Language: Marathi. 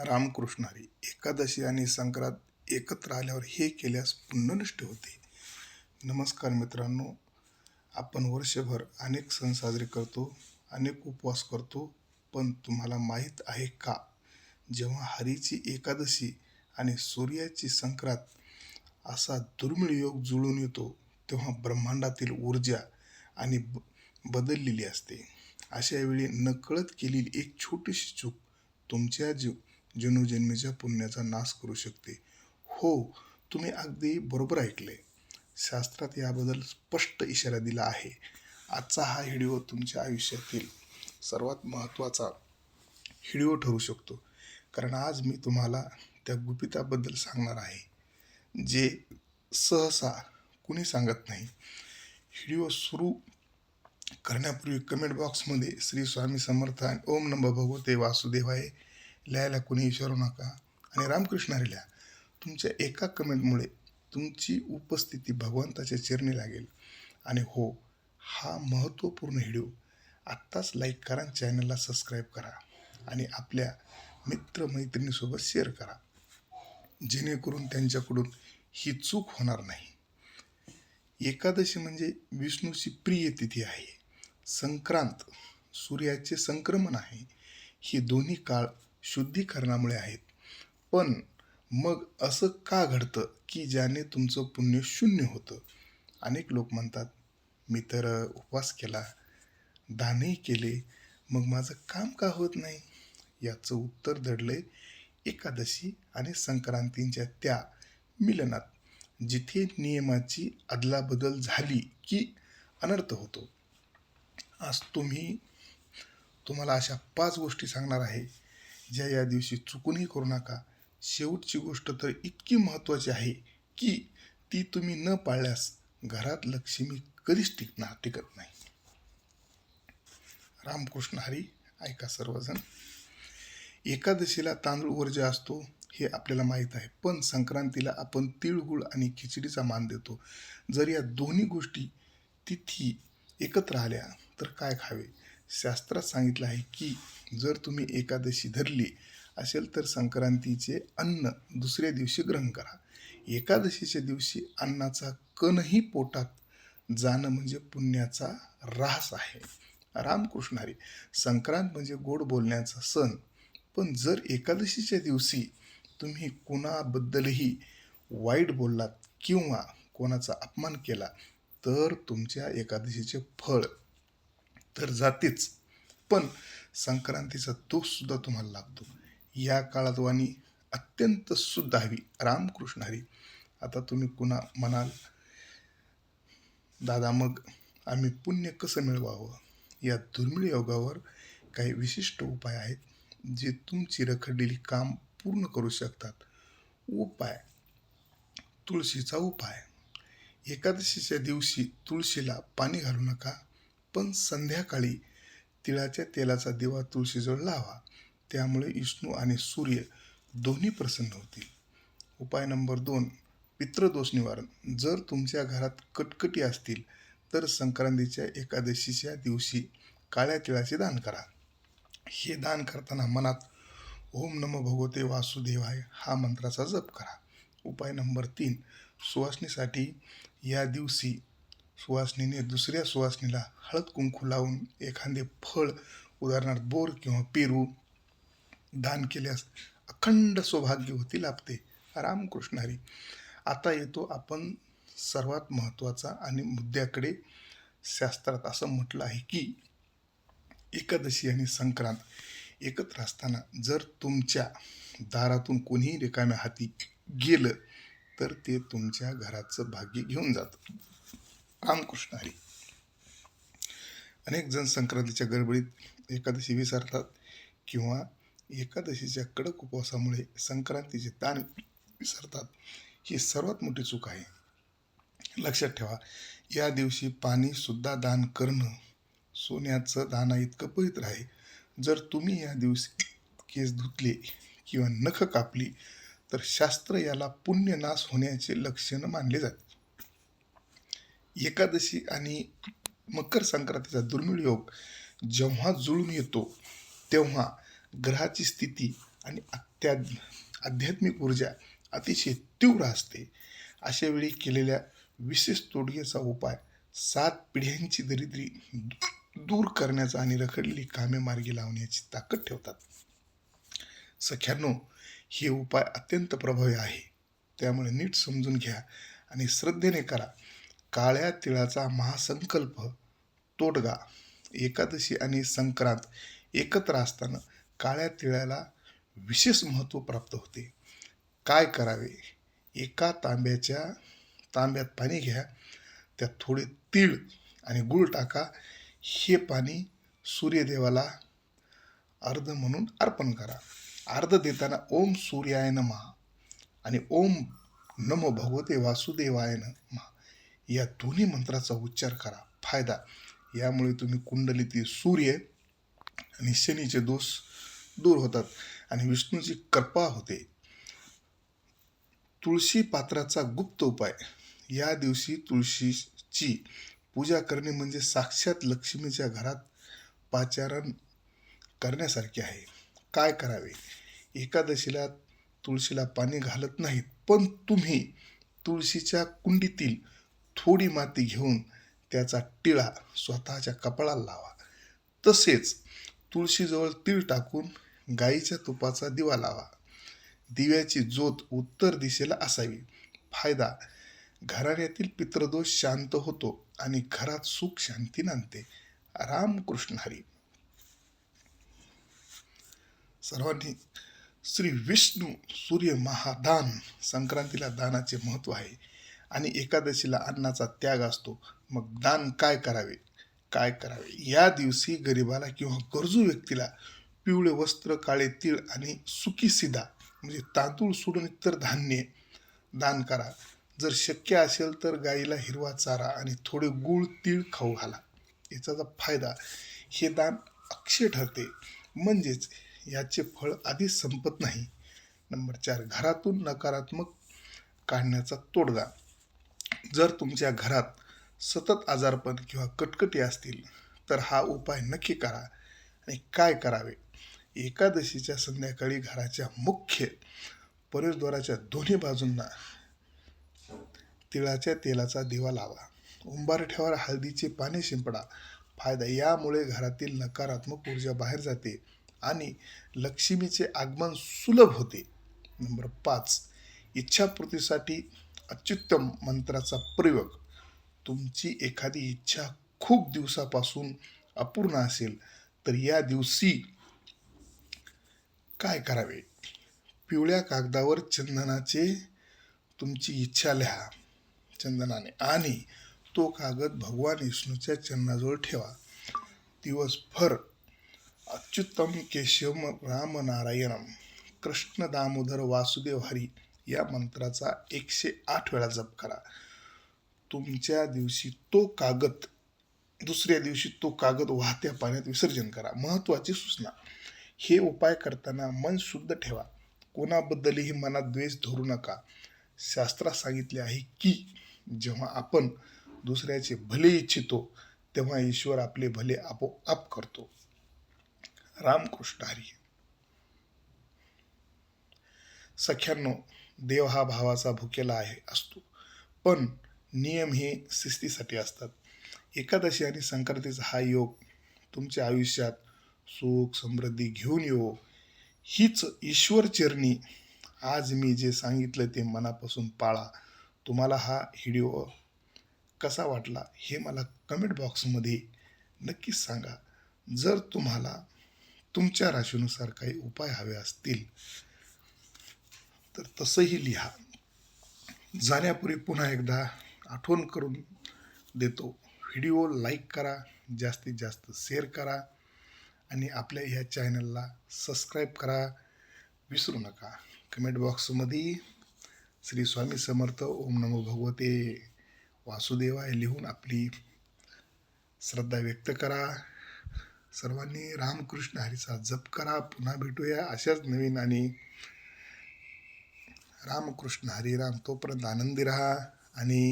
रामकृष्णारी एकादशी आणि संक्रांत एकत्र आल्यावर हे केल्यास पुण्यनिष्ठ होते. नमस्कार मित्रांनो आपण वर्षभर अनेक सण साजरे करतो अनेक उपवास करतो पण तुम्हाला माहीत आहे का? जेव्हा हरीची एकादशी आणि सूर्याची संक्रांत असा दुर्मिळ योग जुळून येतो तेव्हा ब्रह्मांडातील ऊर्जा आणि ब बदललेली असते. अशा वेळी नकळत केलेली एक छोटीशी चूक तुमच्या जीव जन्मजन्मीच्या पुण्याचा नाश करू शकते. हो तुम्ही अगदी बरोबर ऐकले. शास्त्रात याबद्दल स्पष्ट इशारा दिला आहे. आजचा हा व्हिडिओ तुमच्या आयुष्यातील सर्वात महत्त्वाचा व्हिडिओ ठरू शकतो. कारण आज मी तुम्हाला त्या गुपिताबद्दल सांगणार आहे. जे सहसा कुणी सांगत नाही. व्हिडिओ सुरू करण्यापूर्वी कमेंट बॉक्समध्ये श्री स्वामी समर्थ आणि ओम नम भगवते वासुदेवाय लिहायला कुणी विचारू नका. आणि रामकृष्ण लिहा तुमच्या एका कमेंटमुळे तुमची उपस्थिती भगवंताच्या चिरणी लागेल. आणि हो हा महत्त्वपूर्ण व्हिडिओ आत्ताच लाईक करा चॅनलला सबस्क्राईब करा. आणि आपल्या मित्रमैत्रिणीसोबत शेअर करा. जेणेकरून त्यांच्याकडून ही चूक होणार नाही. एकादशी म्हणजे विष्णूची प्रिय तिथी आहे. संक्रांत सूर्याचे संक्रमण आहे. ही दोन्ही काळ शुद्धीकरणामुळे आहेत. पण मग असं का घडतं की ज्याने तुमचं पुण्य शून्य होतं? अनेक लोक म्हणतात मी तर उपवास केला दानही केले मग माझं काम का होत नाही? याचं उत्तर दडलंय एकादशी आणि संक्रांतींच्या त्या मिलनात जिथे नियमाची अदलाबदल झाली की अनर्थ होतो. आज तुम्ही तुम्हाला अशा पाच गोष्टी सांगणार आहे. ज्या या दिवशी चुकूनही करू नका शेवटची गोष्ट तर इतकी महत्त्वाची आहे की ती तुम्ही न पाळल्यास घरात लक्ष्मी कधीच टिकणार टिकत नाही. रामकृष्ण हरी ऐका सर्वजण. एकादशीला तांदूळ ऊर्जा असतो हे आपल्याला माहीत आहे. पण संक्रांतीला आपण तिळगुळ आणि खिचडीचा मान देतो. जर या दोन्ही गोष्टी तिथी एकत्र आल्या तर काय खावे? शास्त्रात सांगितलं आहे की जर तुम्ही एकादशी धरली असेल तर संक्रांतीचे अन्न दुसऱ्या दिवशी ग्रहण करा. एकादशीच्या दिवशी अन्नाचा कणही पोटात जाणं म्हणजे पुण्याचा ऱ्हास आहे. रामकृष्णारी संक्रांत म्हणजे गोड बोलण्याचा सण. पण जर एकादशीच्या दिवशी तुम्ही कोणाबद्दलही वाईट बोललात किंवा कोणाचा अपमान केला तर तुमच्या एकादशीचे फळ तर जातेच. पण संक्रांतीचा दोषसुद्धा तुम्हाला लागतो. या काळात वाणी अत्यंत शुद्ध हवी. रामकृष्ण हरी. आता तुम्ही कुणा म्हणाल दादा मग आम्ही पुण्य कसं मिळवावं? या दुर्मिळ योगावर काही विशिष्ट उपाय आहेत जे तुमची रखडलेली काम पूर्ण करू शकतात. उपाय. तुळशीचा उपाय. एकादशीच्या दिवशी तुळशीला पाणी घालू नका. पण संध्याकाळी तिळाच्या तेलाचा दिवा तुळशीजवळ लावा. त्यामुळे विष्णू आणि सूर्य दोन्ही प्रसन्न होतील. उपाय नंबर दोन पितृदोष निवारण. जर तुमच्या घरात कटकटी असतील तर संक्रांतीच्या एकादशीच्या दिवशी काळ्या तिळाचे दान करा. हे दान करताना मनात ओम नम भगवते वासुदेवाय हा मंत्राचा जप करा. उपाय नंबर तीन सुवासनीसाठी या दिवशी सुवासनीने दुसऱ्या सुवासनीला हळद कुंकू लावून एखादे फळ उदाहरणार्थ बोर किंवा पेरू दान केल्यास अखंड सौभाग्यवती लाभते. रामकृष्ण हरी. आता येतो आपण सर्वात महत्त्वाचा आणि मुद्द्याकडे शास्त्रात असं म्हटलं आहे की एकादशी आणि संक्रांत एकत्र असताना जर तुमच्या दारातून कोणीही रिकाम्या हाती गेलं तर ते तुमच्या घराचं भाग्य घेऊन जातं. रामकृष्ण हरी. अनेक जण संक्रांतीच्या गडबडीत एकादशी विसरतात किंवा एकादशीच्या कडक उपवासामुळे संक्रांतीचे ताण विसरतात. ही सर्वात मोठी चूक आहे. लक्षात ठेवा या दिवशी पाणीसुद्धा दान करणं सोन्याचं दाना इतकं पवित्र आहे. जर तुम्ही या दिवशी केस धुतले किंवा नख कापली तर शास्त्र याला पुण्यनाश होण्याचे लक्षण मानले जाते. एकादशी आणि मकर संक्रांतीचा दुर्मिळ योग जेव्हा जुळून येतो तेव्हा ग्रहाची स्थिती आणि अत्या आध्यात्मिक ऊर्जा अतिशय तीव्र असते. अशा वेळी केलेल्या विशेष तोडगेचा उपाय सात पिढ्यांची दरिद्री दूर करण्याचा आणि रखडलेली कामे मार्गी लावण्याची ताकद ठेवतात. सख्यानो हे उपाय अत्यंत प्रभावी आहे. त्यामुळे नीट समजून घ्या आणि श्रद्धेने करा. काळ्या तिळाचा महासंकल्प तोडगा एकादशी आणि संक्रांत एकत्र असताना काळ्या तिळाला विशेष महत्त्व प्राप्त होते. काय करावे? एका तांब्याच्या तांब्यात पाणी घ्या त्यात थोडे तीळ आणि गुळ टाका हे पाणी सूर्यदेवाला अर्ध म्हणून अर्पण करा. अर्ध देताना ओम सूर्याय महा आणि ओम नमो भगवते वासुदेवाय महा या दोन्ही मंत्राचा उच्चार करा. फायदा. यामुळे तुम्ही कुंडलीतील सूर्य आणि शनीचे दोष दूर होतात आणि विष्णूची कृपा होते. तुळशी पात्राचा गुप्त उपाय. या दिवशी तुळशीची पूजा करणे म्हणजे साक्षात लक्ष्मीच्या घरात पाचारण करण्यासारखे आहे. काय करावे? एकादशीला तुळशीला पाणी घालत नाहीत पण तुम्ही तुळशीच्या कुंडीतील थोडी माती घेऊन त्याचा टिळा स्वतःच्या कपाळाला लावा. तसेच तुळशीजवळ तीळ टाकून गाईच्या तुपाचा दिवा लावा. दिव्याची ज्योत उत्तर दिशेला असावी. फायदा घराण्यातील पितृदोष शांत होतो आणि घरात सुख शांती नांदते. रामकृष्ण हरी. सर्वांनी श्री विष्णू सूर्य महादान संक्रांतीला दानाचे महत्त्व आहे. आणि एकादशीला अन्नाचा त्याग असतो. मग दान काय करावे? काय करावे? या दिवशी गरिबाला किंवा गरजू व्यक्तीला पिवळे वस्त्र काळे तीळ आणि सुकी सिदा म्हणजे तांदूळ सोडून इतर धान्य दान करा. जर शक्य असेल तर गाईला हिरवा चारा आणि थोडे गूळ तीळ खाऊ घाला. याचा फायदा हे दान अक्षय ठरते. म्हणजेच याचे फळ आधीच संपत नाही. नंबर चार घरातून नकारात्मक काढण्याचा तोडगा. जर तुमच्या घरात सतत आजारपण किंवा कटकटी असतील तर हा उपाय नक्की करा. आणि काय करावे? एकादशीच्या संध्याकाळी घराच्या मुख्य प्रवेशद्वाराच्या दोन्ही बाजूंना तिळाच्या तेलाचा दिवा लावा. उंबारठ्यावर हळदीचे पाणी शिंपडा. फायदा यामुळे घरातील नकारात्मक ऊर्जा बाहेर जाते आणि लक्ष्मीचे आगमन सुलभ होते. नंबर पाच इच्छापूर्तीसाठी अच्युत्तम मंत्राचा प्रयोग. तुमची एखादी इच्छा खूप दिवसापासून अपूर्ण असेल तर या दिवशी काय करावे? पिवळ्या कागदावर चंदनाचे तुमची इच्छा लिहा. चंदनाने आणि तो कागद भगवान विष्णूच्या चरणाजवळ ठेवा. दिवसभर अच्युतम केशव राम नारायणम. कृष्ण दामोदर वासुदेव हरी. या मंत्राचा एकशे आठ वेळा जप करा. तुमच्या दिवशी तो कागद दुसऱ्या दिवशी तो कागद वाहत्या पाण्यात विसर्जन करा. महत्त्वाची सूचना. हे उपाय करताना मन शुद्ध ठेवा. कोणाबद्दलही मनात द्वेष धरू नका. शास्त्रात सांगितले आहे की जेव्हा आपण दुसऱ्याचे भले इच्छितो तेव्हा ईश्वर आपले भले आपोआप करतो. रामकृष्ण हरी. सख्यांनो देव हा भावाचा भुकेला आहे असतो. पण नियम हे शिस्तीसाठी असतात. एकादशी आणि संक्रांतीचा हा योग तुमच्या आयुष्यात सुख समृद्धी घेऊन येवो. हीच ईश्वर चरणी आज मी जे सांगितलं ते मनापासून पाळा. तुम्हाला हा व्हिडिओ कसा वाटला हे मला कमेंट बॉक्समध्ये नक्कीच सांगा. जर तुम्हाला तुमच्या राशीनुसार काही उपाय हवे असतील तर तसंही लिहा. जाण्यापूर्वी पुन्हा एकदा आठवण करून देतो. व्हिडिओ लाईक करा जास्तीत जास्त शेअर करा आणि आपल्या ह्या चॅनलला सबस्क्राईब करा. विसरू नका. कमेंट बॉक्समध्ये श्री स्वामी समर्थ ओम नमो भगवते. वासुदेवाय लिहून आपली श्रद्धा व्यक्त करा. सर्वांनी रामकृष्ण हरीचा जप करा. पुन्हा भेटूया अशाच नवीन आणि रामकृष्ण हरिराम तोपर्यंत आनंदी राहा आणि